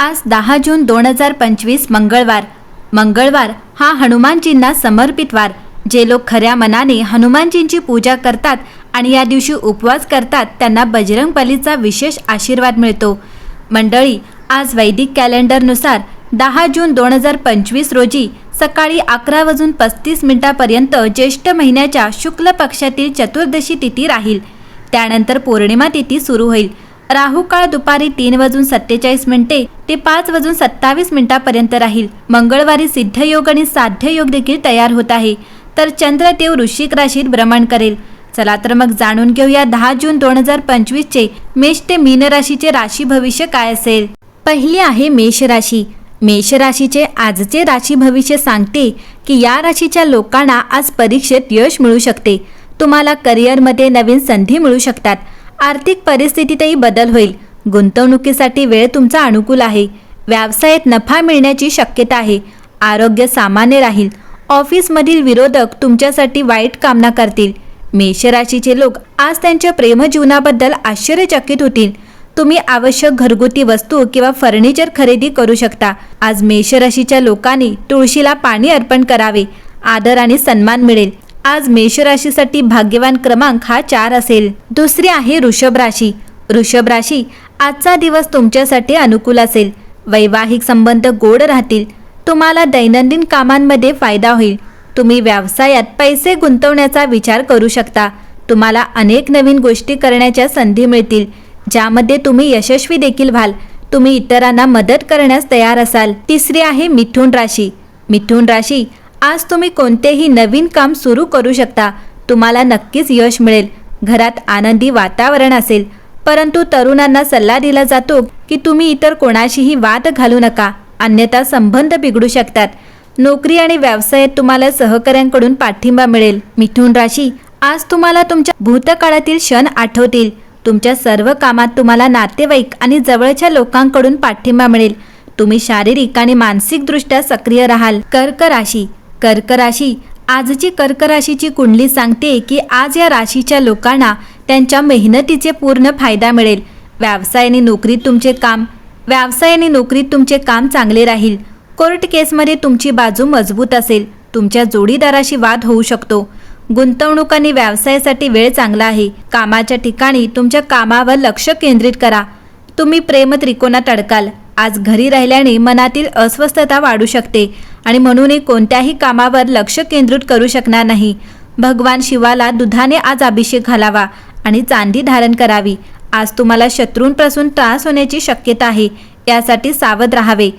आज दहा जून दोन हजार पंचवीस मंगळवार. मंगळवार हा हनुमानजींना समर्पित वार जे लोक खऱ्या मनाने हनुमानजींची पूजा करतात आणि या दिवशी उपवास करतात त्यांना बजरंग बलीचा विशेष आशीर्वाद मिळतो. मंडळी आज वैदिक कॅलेंडरनुसार दहा जून दोन हजार पंचवीस रोजी सकाळी अकरा वाजून पस्तीस मिनिटापर्यंत ज्येष्ठ महिन्याच्या शुक्ल पक्षातील चतुर्दशी तिथी राहील. त्यानंतर पौर्णिमा तिथी सुरू होईल. राहू काळ दुपारी तीन वाजून सत्तेचाळीस मिनिटे ते पाच वाजून सत्तावीस मिनिटापर्यंत राहील. मंगळवारी सिद्धयोग आणि साध्ययोग देखील तयार होत आहे. तर चंद्रदेव ऋषिक राशीत भ्रमण करेल. चला तर मग जाणून घेऊया दहा जून दोन हजार पंचवीसचे मेष ते मीन राशीचे राशी भविष्य काय असेल? पहिली आहे मेष राशी. मेष राशीचे आजचे राशी भविष्य सांगते की या राशीच्या लोकांना आज परीक्षेत यश मिळू शकते. तुम्हाला करिअरमध्ये नवीन संधी मिळू शकतात. आर्थिक परिस्थितीतही बदल होईल. गुंतवणुकीसाठी वेळ तुमचा अनुकूल आहे. व्यवसायात नफा मिळण्याची शक्यता आहे. आरोग्य सामान्य राहील. ऑफिसमधील विरोधक तुमच्यासाठी वाईट कामना करतील. मेषराशीचे लोक आज त्यांच्या प्रेमजीवनाबद्दल आश्चर्यचकित होतील. तुम्ही आवश्यक घरगुती वस्तू किंवा फर्निचर खरेदी करू शकता. आज मेषराशीच्या लोकांनी तुळशीला पाणी अर्पण करावे. आदर आणि सन्मान मिळेल. आज मेषराशीसाठी भाग्यवान क्रमांक हा चार असेल. दुसरी आहे वृषभ राशी. वृषभ राशी आजचा दिवस तुमच्यासाठी अनुकूल असेल. वैवाहिक संबंध गोड राहतील. तुम्हाला दैनंदिन कामांमध्ये फायदा होईल. तुम्ही व्यवसायात पैसे गुंतवण्याचा विचार करू शकता. तुम्हाला अनेक नवीन गोष्टी करण्याच्या संधी मिळतील. ज्यामध्ये तुम्ही यशस्वी देखील व्हाल. तुम्ही इतरांना मदत करण्यास तयार असाल. तिसरी आहे मिथुन राशी. मिथुन राशी आज तुम्ही कोणतेही नवीन काम सुरू करू शकता. तुम्हाला नक्कीच यश मिळेल. घरात आनंदी वातावरण असेल. परंतु तरुणांना सल्ला दिला जातो की तुम्ही इतर कोणाशीही वाद घालू नका. अन्यथा संबंध बिघडू शकतात. नोकरी आणि व्यवसायात तुम्हाला सहकाऱ्यांकडून पाठिंबा मिळेल. मिथुन राशी आज तुम्हाला तुमच्या भूतकाळातील क्षण आठवतील. तुमच्या सर्व कामात तुम्हाला नातेवाईक आणि जवळच्या लोकांकडून पाठिंबा मिळेल. तुम्ही शारीरिक आणि मानसिकदृष्ट्या सक्रिय राहाल. कर्क राशी कर्क राशी आजची कर्क राशीची कुंडली सांगते की आज या राशीच्या लोकांना त्यांच्या मेहनतीचे पूर्ण फायदा मिळेल. व्यवसाय आणि नोकरीत तुमचे काम व्यवसाय आणि नोकरीत तुमचे काम चांगले राहील. कोर्ट केसमध्ये तुमची बाजू मजबूत असेल. तुमच्या जोडीदाराशी वाद होऊ शकतो. गुंतवणूक आणि व्यवसायासाठी वेळ चांगला आहे. कामाच्या ठिकाणी तुमच्या कामावर लक्ष केंद्रित करा. तुम्ही प्रेम त्रिकोणात अडकाल. आज घरी राहिल्याने मनातील अस्वस्थता वाढू शकते. आणि म्हणूनही कोणत्याही कामावर लक्ष केंद्रित करू शकणार नाही. भगवान शिवाला दुधाने आज अभिषेक घालावा आणि चांदी धारण करावी. आज तुम्हाला शत्रूंपासून त्रास होण्याची शक्यता आहे यासाठी सावध राहावे.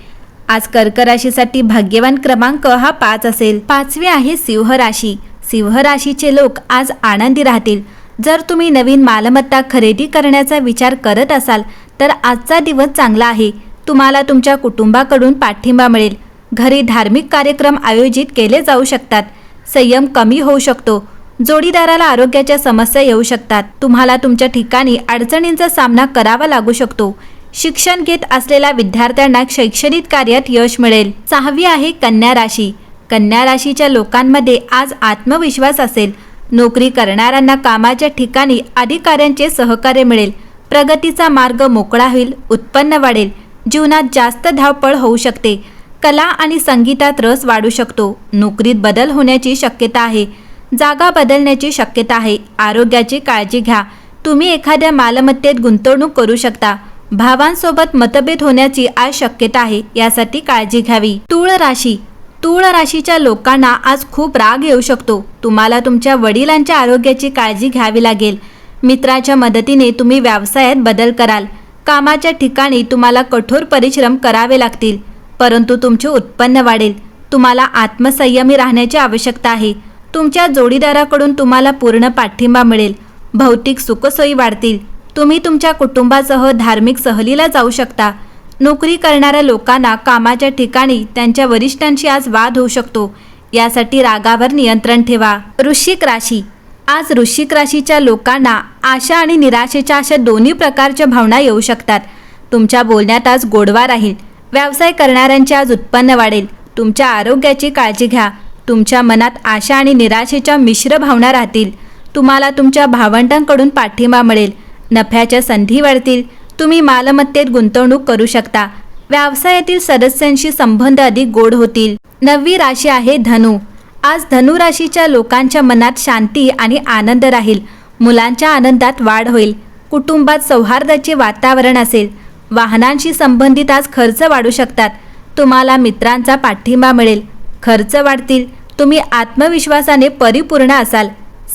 आज कर्क राशीसाठी भाग्यवान क्रमांक हा पाच असेल. पाचवी आहे सिंह राशी सिंह राशीचे लोक आज आनंदी राहतील. जर तुम्ही नवीन मालमत्ता खरेदी करण्याचा विचार करत असाल तर आजचा दिवस चांगला आहे. तुम्हाला तुमच्या कुटुंबाकडून पाठिंबा मिळेल. घरी धार्मिक कार्यक्रम आयोजित केले जाऊ शकतात. संयम कमी होऊ शकतो. जोडीदाराला आरोग्याच्या समस्या येऊ शकतात. तुम्हाला तुमच्या ठिकाणी अडचणींचा सामना करावा लागू शकतो. शिक्षण घेत असलेल्या विद्यार्थ्यांना शैक्षणिक कार्यात यश मिळेल. सहावी आहे कन्या राशी. कन्या राशीच्या लोकांमध्ये आज आत्मविश्वास असेल. नोकरी करणाऱ्यांना कामाच्या ठिकाणी अधिकाऱ्यांचे सहकार्य मिळेल. प्रगतीचा मार्ग मोकळा होईल उत्पन्न वाढेल. जीवनात जास्त धावपळ होऊ शकते. कला आणि संगीतात रस वाढू शकतो. नोकरीत बदल होण्याची शक्यता आहे. जागा बदलण्याची शक्यता आहे. आरोग्याची काळजी घ्या. तुम्ही एखाद्या मालमत्तेत गुंतवणूक करू शकता. भावांसोबत मतभेद होण्याची आज शक्यता आहे. यासाठी काळजी घ्यावी. तुळ राशी. तुळ राशीच्या लोकांना आज खूप राग येऊ शकतो. तुम्हाला तुमच्या वडिलांच्या आरोग्याची काळजी घ्यावी लागेल. मित्राच्या मदतीने तुम्ही व्यवसायात बदल कराल. कामाच्या ठिकाणी तुम्हाला कठोर परिश्रम करावे लागतील. परंतु तुमचे उत्पन्न वाढेल. तुम्हाला आत्मसंयमी राहण्याची आवश्यकता आहे. तुमच्या जोडीदाराकडून तुम्हाला पूर्ण पाठिंबा मिळेल. भौतिक सुखसोयी वाढतील. तुम्ही तुमच्या कुटुंबासह धार्मिक सहलीला जाऊ शकता. नोकरी करणाऱ्या लोकांना कामाच्या ठिकाणी त्यांच्या वरिष्ठांशी आज वाद होऊ शकतो. यासाठी रागावर नियंत्रण ठेवा. वृश्चिक राशी. आज वृश्चिक राशीच्या लोकांना आशा आणि निराशेच्या अशा दोन्ही प्रकारच्या भावना येऊ शकतात. तुमच्या बोलण्यात आज गोडवा राहील. व्यवसाय करणाऱ्यांचे आज उत्पन्न वाढेल. तुमच्या आरोग्याची काळजी घ्या. तुमच्या मनात आशा आणि निराशेच्या मिश्र भावना राहतील. तुम्हाला तुमच्या भावंडांकडून पाठिंबा मिळेल. नफ्याच्या संधी वाढतील. तुम्ही मालमत्तेत गुंतवणूक करू शकता. व्यवसायातील सदस्यांशी संबंध अधिक गोड होतील. नववी राशी आहे धनु. आज धनु राशीच्या लोकांच्या मनात शांती आणि आनंद राहील. मुलांच्या आनंदात वाढ होईल. कुटुंबात सौहार्दाचे वातावरण असेल. वाहनांशी संबंधित आज खर्च वाढू शकतात. तुम्हाला मित्रांचा पाठिंबा मिळेल. खर्च वाढतील. तुम्ही आत्मविश्वासाने परिपूर्ण असाल.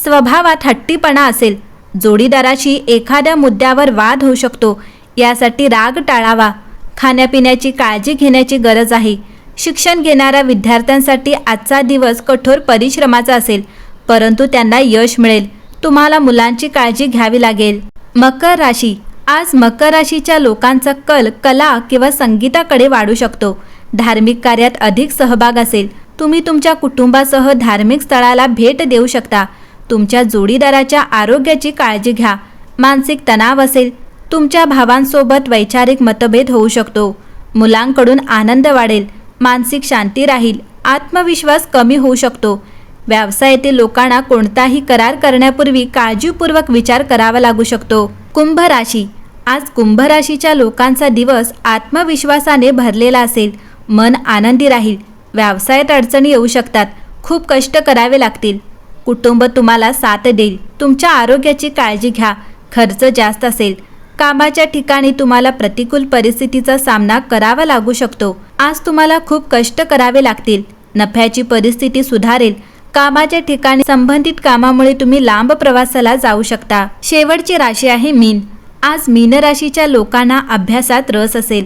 स्वभावात हट्टीपणा असेल. जोडीदाराशी एखाद्या मुद्द्यावर वाद होऊ शकतो. यासाठी राग टाळावा. खाण्यापिण्याची काळजी घेण्याची गरज आहे. शिक्षण घेणाऱ्या विद्यार्थ्यांसाठी आजचा दिवस कठोर परिश्रमाचा असेल. परंतु त्यांना यश मिळेल. तुम्हाला मुलांची काळजी घ्यावी लागेल. मकर राशी. आज मकर राशीच्या लोकांचा कल कला किंवा संगीताकडे वाढू शकतो. धार्मिक कार्यात अधिक सहभाग असेल तुम्ही तुमच्या कुटुंबासह धार्मिक स्थळाला भेट देऊ शकता. तुमच्या जोडीदाराच्या आरोग्याची काळजी घ्या. मानसिक तणाव असेल तुमच्या भावांसोबत वैचारिक मतभेद होऊ शकतो. मुलांकडून आनंद वाढेल मानसिक शांती राहील आत्मविश्वास कमी होऊ शकतो. व्यवसायातील लोकांना कोणताही करार करण्यापूर्वी काळजीपूर्वक विचार करावा लागू शकतो. कुंभ राशी. आज कुंभ राशीच्या लोकांचा दिवस आत्मविश्वासाने भरलेला असेल. मन आनंदी राहील. व्यवसायात अडचणी येऊ शकतात. खूप कष्ट करावे लागतील. कुटुंब तुम्हाला साथ देईल. तुमच्या आरोग्याची काळजी घ्या. खर्च जास्त असेल. कामाच्या ठिकाणी तुम्हाला प्रतिकूल परिस्थितीचा सामना करावा लागू शकतो. आज तुम्हाला खूप कष्ट करावे लागतील. नफ्याची परिस्थिती सुधारेल. कामाच्या ठिकाणी संबंधित कामामुळे तुम्ही लांब प्रवासाला जाऊ शकता. शेवटची राशी आहे मीन. आज मीन राशीच्या लोकांना अभ्यासात रस असेल.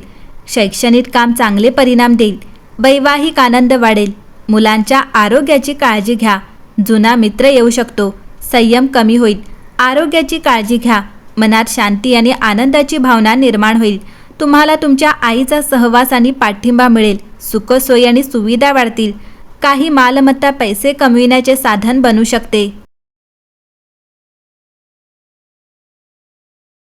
शैक्षणिक काम चांगले परिणाम देईल. वैवाहिक आनंद वाढेल. मुलांच्या आरोग्याची काळजी घ्या. जुना मित्र येऊ शकतो. संयम कमी होईल. आरोग्याची काळजी घ्या. मनात शांती आणि आनंदाची भावना निर्माण होईल. तुम्हाला तुमच्या आईचा सहवास आणि पाठिंबा मिळेल. सुखसोयी आणि सुविधा वाढतील. काही मालमत्ता पैसे कमविण्याचे साधन बनू शकते.